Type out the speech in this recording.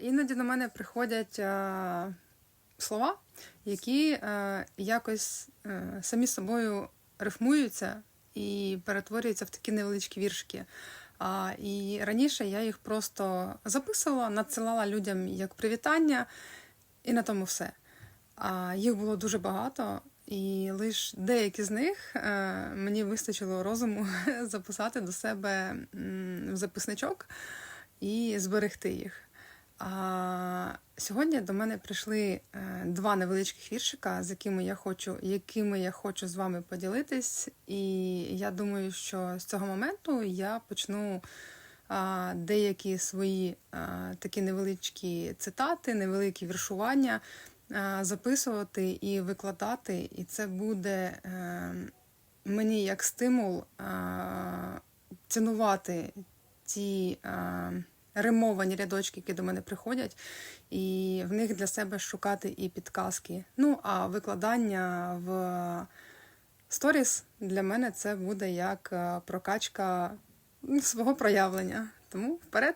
Іноді до мене приходять слова, які якось самі собою рифмуються і перетворюються в такі невеличкі віршики. А, і раніше я їх просто записувала, надсилала людям як привітання, і на тому все. А їх було дуже багато, і лише деякі з них е, мені вистачило розуму записати до себе в записничок і зберегти їх. А сьогодні до мене прийшли е, два невеличких віршика, з якими я хочу, якими я хочу з вами поділитись. І я думаю, що з цього моменту я почну деякі свої такі невеличкі цитати, невеликі віршування записувати і викладати. І це буде е, мені як стимул цінувати ті. Римовані рядочки, які до мене приходять, і в них для себе шукати і підказки. Ну, а викладання в сторіс для мене це буде як е, прокачка свого проявлення. Тому вперед!